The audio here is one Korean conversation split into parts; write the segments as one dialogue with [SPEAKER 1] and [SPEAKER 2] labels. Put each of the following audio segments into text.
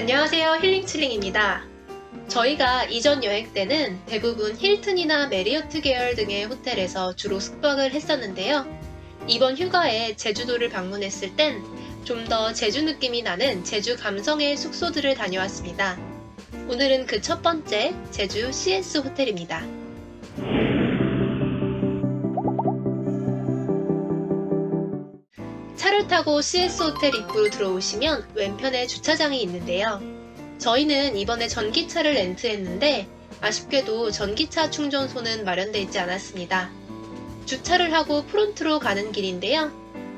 [SPEAKER 1] 안녕하세요. 힐링칠링입니다. 저희가 이전 여행 때는 대부분 힐튼이나 메리어트 계열 등의 호텔에서 주로 숙박을 했었는데요. 이번 휴가에 제주도를 방문했을 땐 좀 더 제주 느낌이 나는 제주 감성의 숙소들을 다녀왔습니다. 오늘은 그 첫 번째 제주 CS 호텔입니다. 타고 CS 호텔 입구로 들어오시면 왼편에 주차장이 있는데요. 저희는 이번에 전기차를 렌트했는데 아쉽게도 전기차 충전소는 마련되어 있지 않았습니다. 주차를 하고 프론트로 가는 길인데요.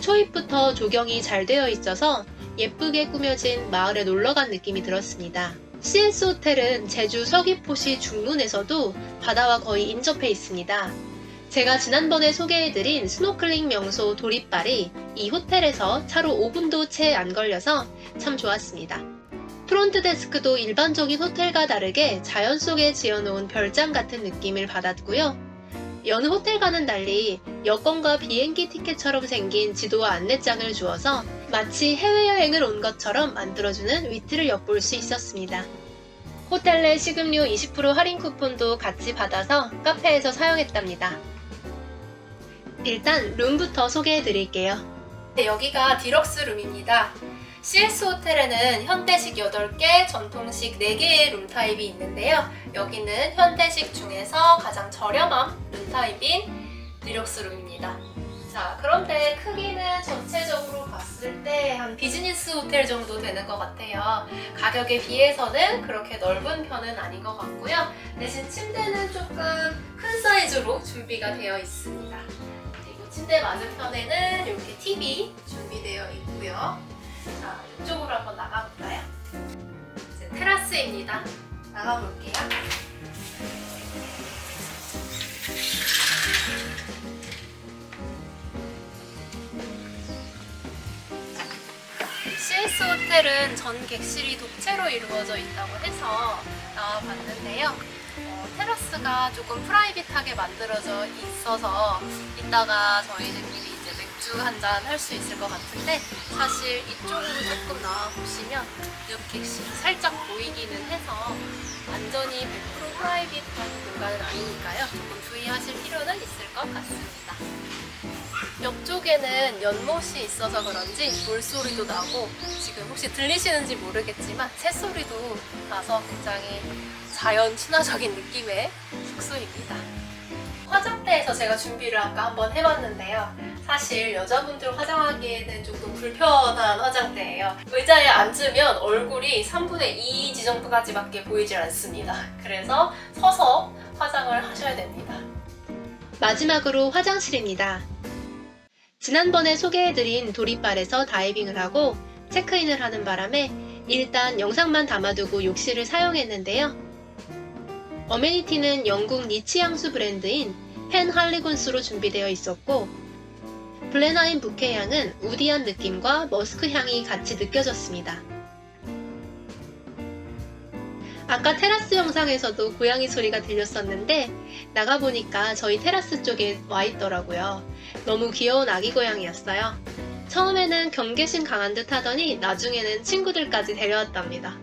[SPEAKER 1] 초입부터 조경이 잘 되어 있어서 예쁘게 꾸며진 마을에 놀러 간 느낌이 들었습니다. CS 호텔은 제주 서귀포시 중문에서도 바다와 거의 인접해 있습니다. 제가 지난번에 소개해드린 스노클링 명소 도립발이 이 호텔에서 차로 5분도 채 안 걸려서 참 좋았습니다. 프론트 데스크도 일반적인 호텔과 다르게 자연 속에 지어놓은 별장 같은 느낌을 받았고요. 여느 호텔과는 달리 여권과 비행기 티켓처럼 생긴 지도와 안내장을 주어서 마치 해외여행을 온 것처럼 만들어주는 위트를 엿볼 수 있었습니다. 호텔 내 식음료 20% 할인 쿠폰도 같이 받아서 카페에서 사용했답니다. 일단 룸부터 소개해 드릴게요. 네, 여기가 디럭스 룸입니다. CS 호텔에는 현대식 8개, 전통식 4개의 룸 타입이 있는데요. 여기는 현대식 중에서 가장 저렴한 룸 타입인 디럭스 룸입니다. 자, 그런데 크기는 전체적으로 봤을 때 한 비즈니스 호텔 정도 되는 것 같아요. 가격에 비해서는 그렇게 넓은 편은 아닌 것 같고요. 대신 침대는 조금 큰 사이즈로 준비가 되어 있습니다. 침대 맞은편에는 이렇게 TV 준비되어 있고요. 자, 이쪽으로 한번 나가볼까요? 이제 테라스입니다. 나가볼게요. CS 호텔은 전 객실이 독채로 이루어져 있다고 해서 나와봤는데요. 어, 테라스가 조금 프라이빗하게 만들어져 있어서 이따가 저희들끼리 이제 맥주 한 잔 할 수 있을 것 같은데 사실 이쪽으로 조금 나와 보시면 옆 객실이 살짝 보이기는 해서 완전히 100% 프라이빗한 공간은 아니니까요. 조금 주의하실 필요는 있을 것 같습니다. 옆쪽에는 연못이 있어서 그런지 물소리도 나고 지금 혹시 들리시는지 모르겠지만 새소리도 나서 굉장히 자연 친화적인 느낌의 숙소입니다. 화장대에서 제가 준비를 아까 한번 해봤는데요. 사실 여자분들 화장하기에는 조금 불편한 화장대예요. 의자에 앉으면 얼굴이 3분의 2 지정도까지밖에 보이질 않습니다. 그래서 서서 화장을 하셔야 됩니다. 마지막으로 화장실입니다. 지난번에 소개해드린 도립발에서 다이빙을 하고 체크인을 하는 바람에 일단 영상만 담아두고 욕실을 사용했는데요. 어메니티는 영국 니치 향수 브랜드인 펜 할리군스로 준비되어 있었고 블레나인 부케 향은 우디한 느낌과 머스크 향이 같이 느껴졌습니다. 아까 테라스 영상에서도 고양이 소리가 들렸었는데 나가보니까 저희 테라스 쪽에 와 있더라고요. 너무 귀여운 아기 고양이였어요. 처음에는 경계심 강한 듯 하더니 나중에는 친구들까지 데려왔답니다.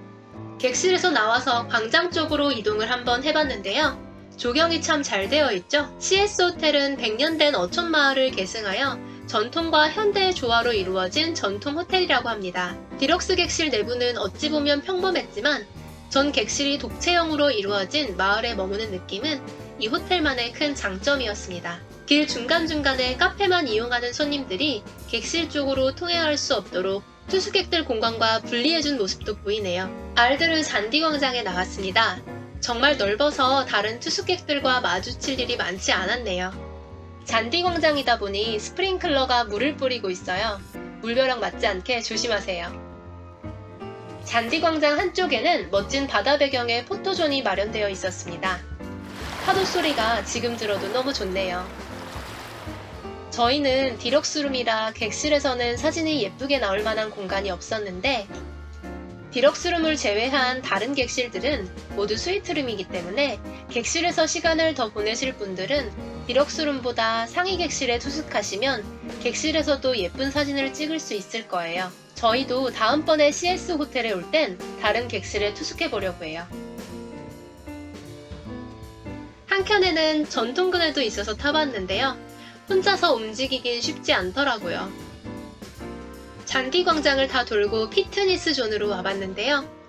[SPEAKER 1] 객실에서 나와서 광장 쪽으로 이동을 한번 해봤는데요. 조경이 참 잘 되어 있죠? CS 호텔은 100년 된 어촌 마을을 계승하여 전통과 현대의 조화로 이루어진 전통 호텔이라고 합니다. 디럭스 객실 내부는 어찌 보면 평범했지만 전 객실이 독채형으로 이루어진 마을에 머무는 느낌은 이 호텔만의 큰 장점이었습니다. 길 중간중간에 카페만 이용하는 손님들이 객실 쪽으로 통행할 수 없도록 투숙객들 공간과 분리해준 모습도 보이네요. 알드르 잔디광장에 나왔습니다. 정말 넓어서 다른 투숙객들과 마주칠 일이 많지 않았네요. 잔디 광장이다 보니 스프링클러가 물을 뿌리고 있어요. 물벼락 맞지 않게 조심하세요. 잔디 광장 한쪽에는 멋진 바다 배경의 포토존이 마련되어 있었습니다. 파도 소리가 지금 들어도 너무 좋네요. 저희는 디럭스룸이라 객실에서는 사진이 예쁘게 나올 만한 공간이 없었는데 디럭스룸을 제외한 다른 객실들은 모두 스위트룸이기 때문에 객실에서 시간을 더 보내실 분들은 디럭스룸보다 상위 객실에 투숙하시면 객실에서도 예쁜 사진을 찍을 수 있을 거예요. 저희도 다음번에 CS 호텔에 올 땐 다른 객실에 투숙해 보려고 해요. 한켠에는 전통 그네도 있어서 타봤는데요. 혼자서 움직이긴 쉽지 않더라고요. 잔디 광장을 다 돌고 피트니스 존으로 와봤는데요.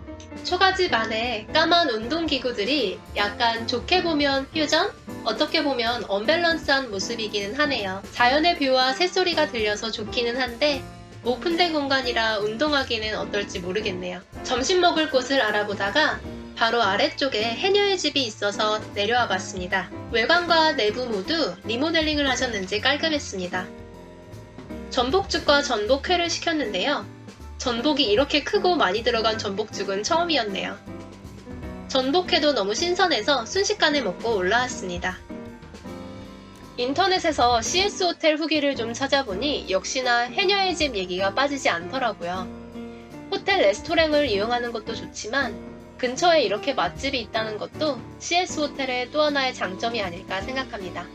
[SPEAKER 1] 초가집 안에 까만 운동기구들이 약간 좋게 보면 퓨전, 어떻게 보면 언밸런스한 모습이기는 하네요. 자연의 뷰와 새소리가 들려서 좋기는 한데 오픈된 공간이라 운동하기는 어떨지 모르겠네요. 점심 먹을 곳을 알아보다가 바로 아래쪽에 해녀의 집이 있어서 내려와 봤습니다. 외관과 내부 모두 리모델링을 하셨는지 깔끔했습니다. 전복죽과 전복회를 시켰는데요. 전복이 이렇게 크고 많이 들어간 전복죽은 처음이었네요. 전복회도 너무 신선해서 순식간에 먹고 올라왔습니다. 인터넷에서 CS 호텔 후기를 좀 찾아보니 역시나 해녀의 집 얘기가 빠지지 않더라고요. 호텔 레스토랑을 이용하는 것도 좋지만 근처에 이렇게 맛집이 있다는 것도 CS 호텔의 또 하나의 장점이 아닐까 생각합니다.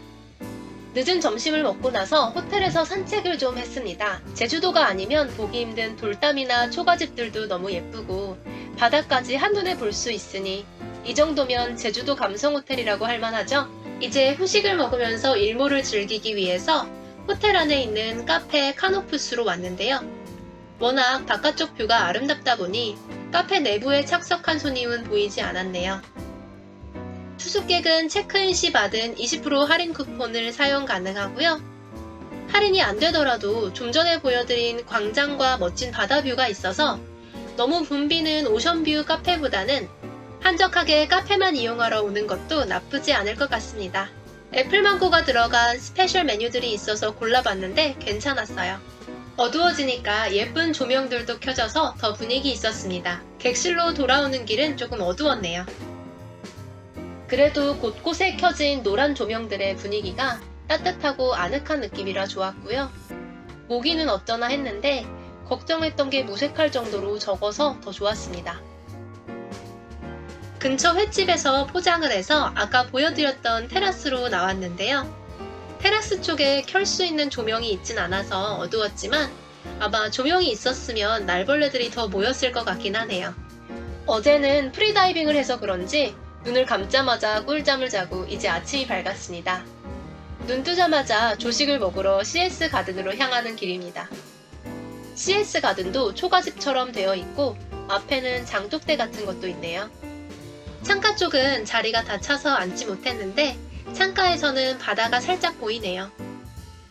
[SPEAKER 1] 늦은 점심을 먹고 나서 호텔에서 산책을 좀 했습니다. 제주도가 아니면 보기 힘든 돌담이나 초가집들도 너무 예쁘고 바다까지 한눈에 볼 수 있으니 이 정도면 제주도 감성 호텔이라고 할 만하죠? 이제 후식을 먹으면서 일몰을 즐기기 위해서 호텔 안에 있는 카페 카노푸스로 왔는데요. 워낙 바깥쪽 뷰가 아름답다 보니 카페 내부에 착석한 손님은 보이지 않았네요. 투숙객은 체크인 시 받은 20% 할인 쿠폰을 사용 가능하고요. 할인이 안 되더라도 좀 전에 보여드린 광장과 멋진 바다 뷰가 있어서 너무 붐비는 오션뷰 카페보다는 한적하게 카페만 이용하러 오는 것도 나쁘지 않을 것 같습니다. 애플망고가 들어간 스페셜 메뉴들이 있어서 골라봤는데 괜찮았어요. 어두워지니까 예쁜 조명들도 켜져서 더 분위기 있었습니다. 객실로 돌아오는 길은 조금 어두웠네요. 그래도 곳곳에 켜진 노란 조명들의 분위기가 따뜻하고 아늑한 느낌이라 좋았고요. 모기는 어쩌나 했는데 걱정했던 게 무색할 정도로 적어서 더 좋았습니다. 근처 횟집에서 포장을 해서 아까 보여드렸던 테라스로 나왔는데요. 테라스 쪽에 켤 수 있는 조명이 있진 않아서 어두웠지만 아마 조명이 있었으면 날벌레들이 더 모였을 것 같긴 하네요. 어제는 프리다이빙을 해서 그런지 눈을 감자마자 꿀잠을 자고 이제 아침이 밝았습니다. 눈 뜨자마자 조식을 먹으러 CS 가든으로 향하는 길입니다. CS 가든도 초가집처럼 되어 있고 앞에는 장독대 같은 것도 있네요. 창가 쪽은 자리가 다 차서 앉지 못했는데 창가에서는 바다가 살짝 보이네요.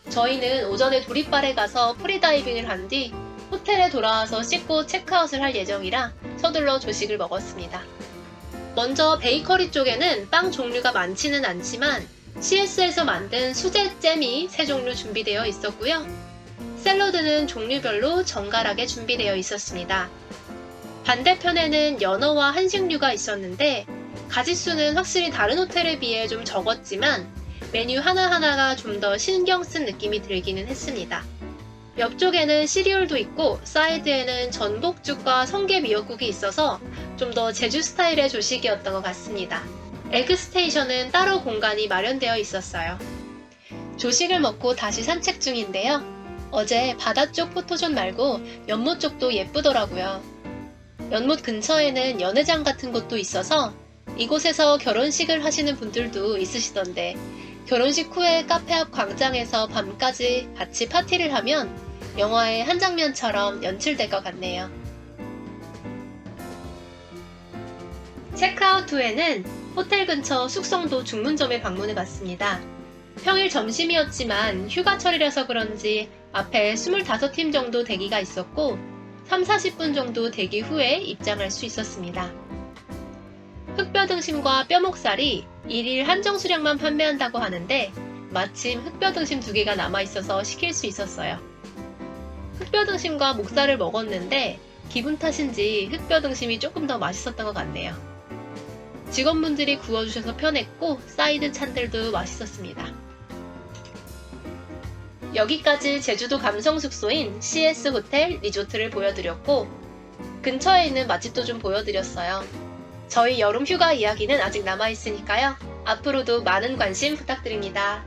[SPEAKER 1] 저희는 오전에 도립발에 가서 프리다이빙을 한 뒤 호텔에 돌아와서 씻고 체크아웃을 할 예정이라 서둘러 조식을 먹었습니다. 먼저 베이커리 쪽에는 빵 종류가 많지는 않지만 CS에서 만든 수제 잼이 세 종류 준비되어 있었고요. 샐러드는 종류별로 정갈하게 준비되어 있었습니다. 반대편에는 연어와 한식류가 있었는데 가짓수는 확실히 다른 호텔에 비해 좀 적었지만 메뉴 하나하나가 좀 더 신경 쓴 느낌이 들기는 했습니다. 옆쪽에는 시리얼도 있고 사이드에는 전복죽과 성게 미역국이 있어서 좀 더 제주 스타일의 조식이었던 것 같습니다. 에그스테이션은 따로 공간이 마련되어 있었어요. 조식을 먹고 다시 산책 중인데요. 어제 바다 쪽 포토존 말고 연못 쪽도 예쁘더라고요. 연못 근처에는 연회장 같은 곳도 있어서 이곳에서 결혼식을 하시는 분들도 있으시던데 결혼식 후에 카페 앞 광장에서 밤까지 같이 파티를 하면 영화의 한 장면처럼 연출될 것 같네요. 체크아웃 후에는 호텔 근처 숙성도 중문점에 방문해 봤습니다. 평일 점심이었지만 휴가철이라서 그런지 앞에 25팀 정도 대기가 있었고 3, 40분 정도 대기 후에 입장할 수 있었습니다. 흑뼈 등심과 뼈목살이 1일 한정 수량만 판매한다고 하는데 마침 흑뼈 등심 두 개가 남아 있어서 시킬 수 있었어요. 흑뼈 등심과 목살을 먹었는데 기분 탓인지 흑뼈 등심이 조금 더 맛있었던 것 같네요. 직원분들이 구워주셔서 편했고 사이드 찬들도 맛있었습니다. 여기까지 제주도 감성 숙소인 CS 호텔 리조트를 보여드렸고 근처에 있는 맛집도 좀 보여드렸어요. 저희 여름 휴가 이야기는 아직 남아있으니까요. 앞으로도 많은 관심 부탁드립니다.